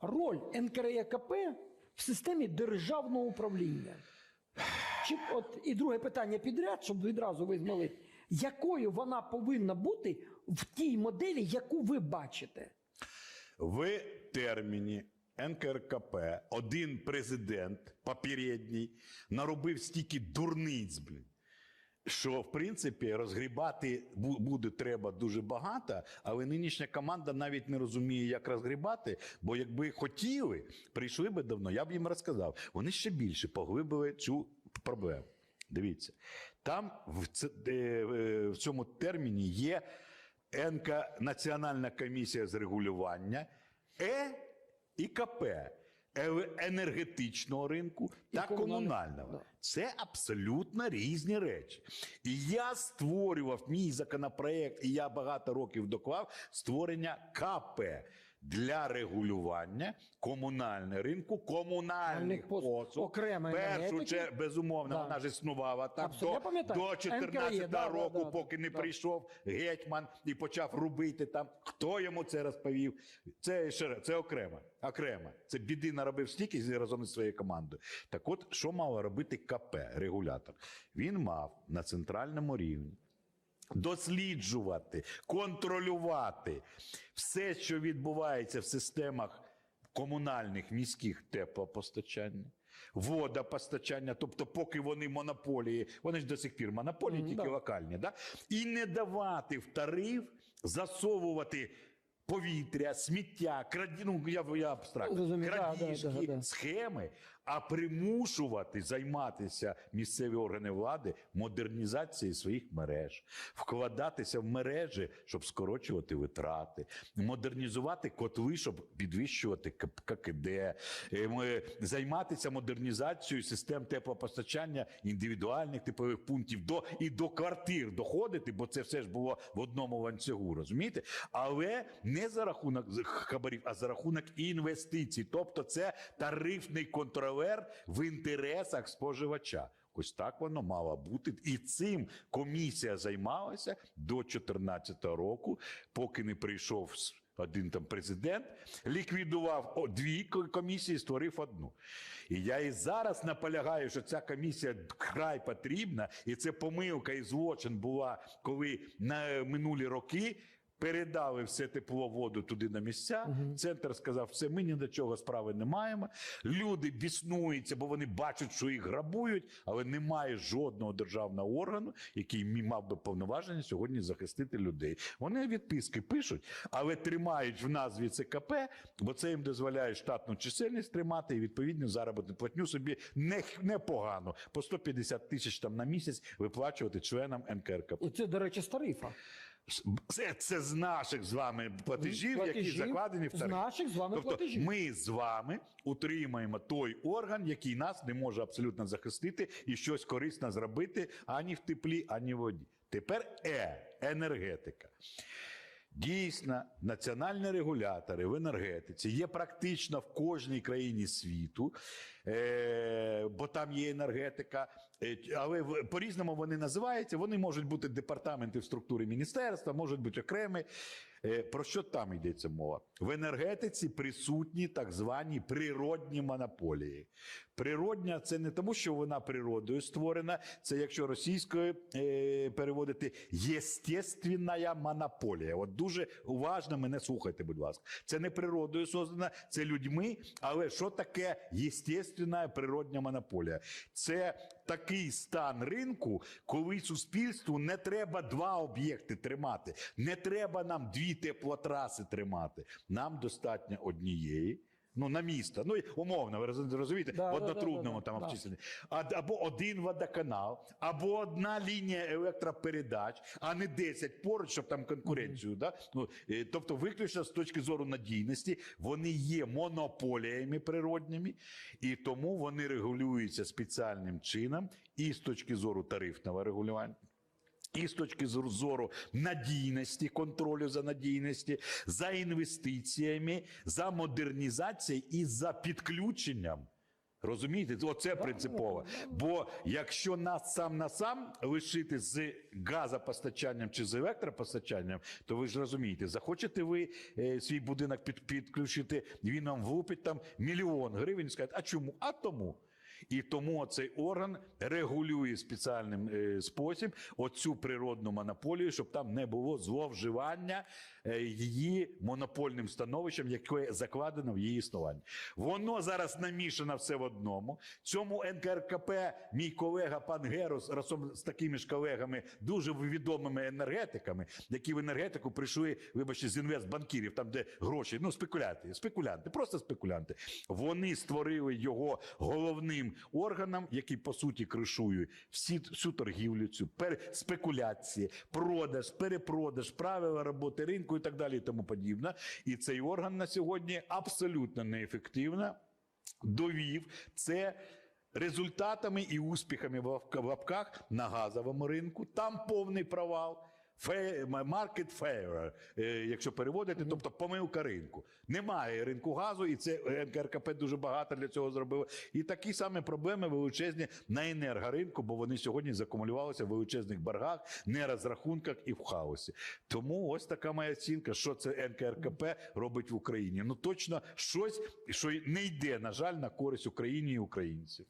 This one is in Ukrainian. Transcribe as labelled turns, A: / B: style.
A: роль НКРЕКП в системі державного управління? Чи от і друге питання підряд, щоб відразу ви змогли, якою вона повинна бути в тій моделі, яку ви бачите?
B: В терміні НКРКП один президент попередній наробив стільки дурниць, блін. Що в принципі розгрібати буде треба дуже багато, але нинішня команда навіть не розуміє, як розгрібати. Бо якби хотіли, прийшли би давно, я б їм розказав. Вони ще більше поглибили цю проблему. Дивіться, там в, ц- е, в цьому терміні є НК Національна комісія з регулювання, Е і КП. Енергетичного ринку та
A: комунального.
B: комунального. Це абсолютно різні речі. І я створював мій законопроект, і я багато років доклав створення КП для регулювання комунального ринку, комунальних
A: Комунальних послуг.
B: послуг.
A: Окремо
B: Першу чергу, безумовно,
A: Да.
B: вона ж існувала так
A: Абсолютно.
B: До,
A: пам'ятаю.
B: до 14
A: да,
B: року,
A: да, да,
B: поки не
A: да.
B: прийшов гетьман і почав робити там. Хто йому це розповів? Це ще це окремо. Окремо. Це біди наробив стільки з- разом із своєю командою. Так от, що мало робити КП, регулятор? Він мав на центральному рівні досліджувати, контролювати все, що відбувається в системах комунальних міських теплопостачання, водопостачання, тобто, поки вони монополії, вони ж до сих пір монополії, тільки
A: да.
B: локальні, да? і не давати в тариф засовувати. Повітря, сміття, краді... ну, я, я абстрактно, крадіжки,
A: да, да, да.
B: схеми, а примушувати займатися місцеві органи влади модернізацією своїх мереж, вкладатися в мережі, щоб скорочувати витрати, модернізувати котли, щоб підвищувати ККД, е, займатися модернізацією систем теплопостачання індивідуальних типових пунктів до і до квартир доходити, бо це все ж було в одному ланцюгу, розумієте? Але не за рахунок хабарів, а за рахунок інвестицій. Тобто, це тарифний контролер в інтересах споживача. Ось так воно мало бути. І цим комісія займалася до 2014 року, поки не прийшов один там президент, ліквідував дві комісії, створив одну. І я і зараз наполягаю, що ця комісія край потрібна, і це помилка і злочин була, коли на минулі роки. Передали все тепло воду туди на місця. Центр сказав, все, ми ні до чого справи не маємо. Люди біснуються, бо вони бачать, що їх грабують, але немає жодного державного органу, який мав би повноваження сьогодні захистити людей. Вони відписки пишуть, але тримають в назві ЦКП, бо це їм дозволяє штатну чисельність тримати і відповідну заробітну платню собі не, непогано по 150 тисяч там на місяць виплачувати членам НКРКП.
A: І це, до речі, з тарифа.
B: Це, це з наших з вами платежів, які закладені в
A: з наших з вами
B: тобто
A: платежів.
B: ми з вами утримаємо той орган, який нас не може абсолютно захистити і щось корисне зробити ані в теплі, ані в воді. Тепер Е енергетика. Дійсно, національні регулятори в енергетиці є практично в кожній країні світу, бо там є енергетика, е, але по-різному вони називаються. Вони можуть бути департаменти в структурі міністерства, можуть бути окремі. Е, про що там йдеться мова? В енергетиці присутні так звані природні монополії. Природня це не тому, що вона природою створена, це якщо російською е, переводити єстественна монополія. От дуже уважно мене слухайте, будь ласка. Це не природою создана, це людьми. Але що таке єстественна природня монополія? Це такий стан ринку, коли суспільству не треба два об'єкти тримати, не треба нам дві теплотраси тримати. Нам достатньо однієї. Ну, на місто. Ну, умовно, ви розумієте,
A: Да,
B: в
A: да, да, да,
B: там
A: да.
B: обчислені. А- Або один водоканал, або одна лінія електропередач, а не 10 поруч, щоб там конкуренцію. Да? Ну, е, тобто, виключно з точки зору надійності, вони є монополіями природніми, і тому вони регулюються спеціальним чином і з точки зору тарифного регулювання. І з точки зору- надійності, контролю за надійності, за інвестиціями, за модернізацією і за підключенням Розумієте, оце принципово. Бо якщо нас сам на сам лишити з газопостачанням чи з електропостачанням, то ви ж розумієте, захочете ви е, свій будинок під, підключити, він вам влупить там мільйон гривень і скаже, а чому? А тому. І тому цей орган регулює спеціальним е, спосіб оцю природну монополію, щоб там не було зловживання е, її монопольним становищем, яке закладено в її існуванні. Воно зараз намішано все в одному. Цьому НКРКП мій колега пан Герос разом з такими ж колегами, дуже відомими енергетиками, які в енергетику прийшли, вибачте, з інвестбанкірів, там де гроші, ну спекулянти, спекулянти, просто спекулянти. Вони створили його головним органом, який по суті кришує всі всю торгівлю, цю пер, спекуляції, продаж, перепродаж, правила роботи ринку і так далі, і тому подібне. І цей орган на сьогодні абсолютно неефективно довів це. Результатами і успіхами в лапках на газовому ринку. Там повний провал. Market failure, е, якщо переводити, тобто помилка ринку. Немає ринку газу, і це НКРКП дуже багато для цього зробило. І такі самі проблеми величезні на енергоринку, бо вони сьогодні закумулювалися в величезних боргах, нерозрахунках і в хаосі. Тому ось така моя оцінка, що це НКРКП робить в Україні. Ну точно щось, що не йде, на жаль, на користь Україні і українців.